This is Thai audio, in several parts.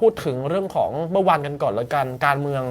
พูดถึงเรื่องของเมื่อวานกันก่อนแล้วกันการเมือง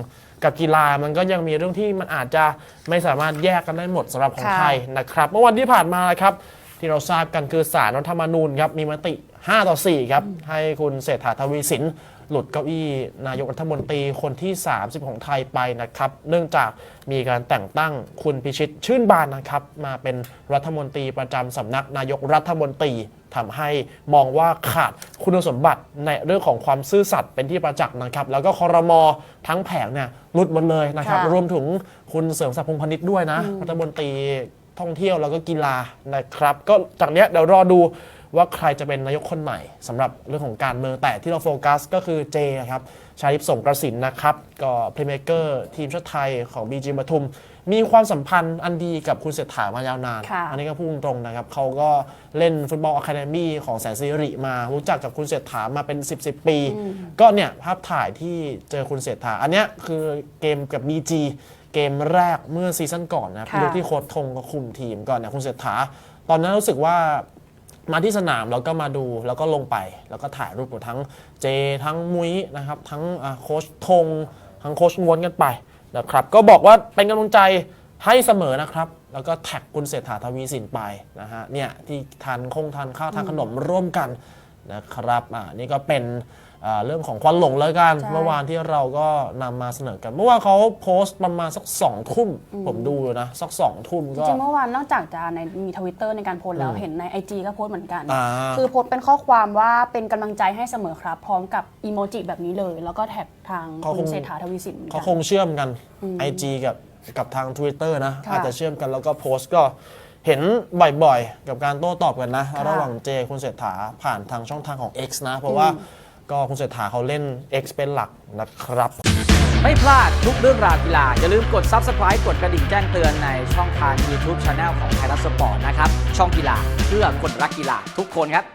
กับกีฬามันก็ยังมีเรื่องที่มันอาจจะไม่สามารถแยกกันได้หมดสำหรับของค่ะ ไทยนะครับ เมื่อวันที่ผ่านมาครับที่เราทราบกันคือสารรัฐธรรมนูญครับมีมติ 5 ต่อ 4 ครับ ให้คุณเศรษฐาทวีสิน หลุดเก้าอี้นายกรัฐมนตรีคนที่ 30 ของไทยไปนะครับ เนื่องจากมีการแต่งตั้งคุณพิชิตชื่นบานนะครับ มาเป็นรัฐมนตรีประจำสำนักนายกรัฐมนตรีทำให้มองว่าขาดคุณสมบัติในเรื่องของความซื่อสัตย์เป็นที่ประจักษ์นะครับ แล้วก็คอรมอทั้งแผงเนี่ยหลุดหมดเลยนะครับ ค่ะ รวมถึงคุณเสริมศักดิ์พงษ์พานิชย์ด้วยนะรัฐมนตรีท่องเที่ยวแล้วก็กีฬานะครับ ก็จากเนี้ยเดี๋ยวรอดู ว่าใครจะเป็นนายกคนใหม่สำหรับเรื่องของการเมืองแต่ที่เราโฟกัสก็คือเจครับชาลิปสงกระสินนะครับก็เพลย์เมเกอร์ทีมชาติไทยของบีจีปทุม มีความสัมพันธ์อันดีกับคุณเศรษฐามายาวนานค่ะอันนี้ก็พูดตรงๆนะครับเขาก็เล่นฟุตบอลอะคาเดมี่ของแสนสิริมารู้จักกับคุณเศรษฐามาเป็น 10 10ปี ก็เนี่ยภาพถ่ายที่เจอคุณเศรษฐา อันเนี้ยคือเกมกับ BG เกมแรกเมื่อซีซั่นก่อนนะครับค่ะโดยที่โค้ชทงก็คุมทีมก่อนเนี่ยคุณเศรษฐา ตอนนั้นรู้สึกว่า มาที่สนามแล้วก็มาดูแล้วก็ลงไป แล้วก็ถ่ายรูปกับทั้งเจทั้งมุ้ยนะครับ ทั้งโค้ชทง ทั้งโค้ชงวนกันไปนะครับ ก็บอกว่าเป็นกำลังใจให้เสมอนะครับ แล้วก็แท็กคุณเศรษฐาทวีสินไปนะฮะเนี่ยที่ทานคงทานข้าวทานขนมร่วมกันนะครับอ่านี่ก็เป็น เรื่องของควันหลงแล้วกันใช่เมื่อวานที่เราก็นำมาเสนอกัน เมื่อวานเขาโพสต์ประมาณสักสองทุ่ม ผมดูอยู่นะสักสองทุ่มจก็ริงๆเมื่อวานนอกจากจะในมีทวิตเตอร์ในการโพสต์แล้วอืมเห็นใน IG ก็โพสต์เหมือนกันอ่าคือโพสต์เป็นข้อความว่าเป็นกำลังใจให้เสมอครับ พร้อมกับอีโมจิแบบนี้เลย แล้วก็แท็กทางเขาคุคณงเศรษฐาทวีสินหมือนเขากันคงเชื่อมกัน IG กับกับทาง Twitter นะค่ะอาจจะเชื่อมกันแล้วก็โพสต์ก็เห็นบ่อยๆ กับการโต้ตอบกันนะค่ะระหว่างเจคุณเศรษฐาผ่านทางช่องทางของ X นะ เพราะว่า ก็คุณเศรษฐาเขาเล่น X เป็นหลักนะครับ ไม่พลาดทุกเรื่องราวกีฬา อย่าลืมกด Subscribe กดกระดิ่งแจ้งเตือนในช่องทาง YouTube Channel ของไทยรัฐสปอร์ตนะครับ ช่องกีฬาเพื่อคนรักกีฬาทุกคนครับ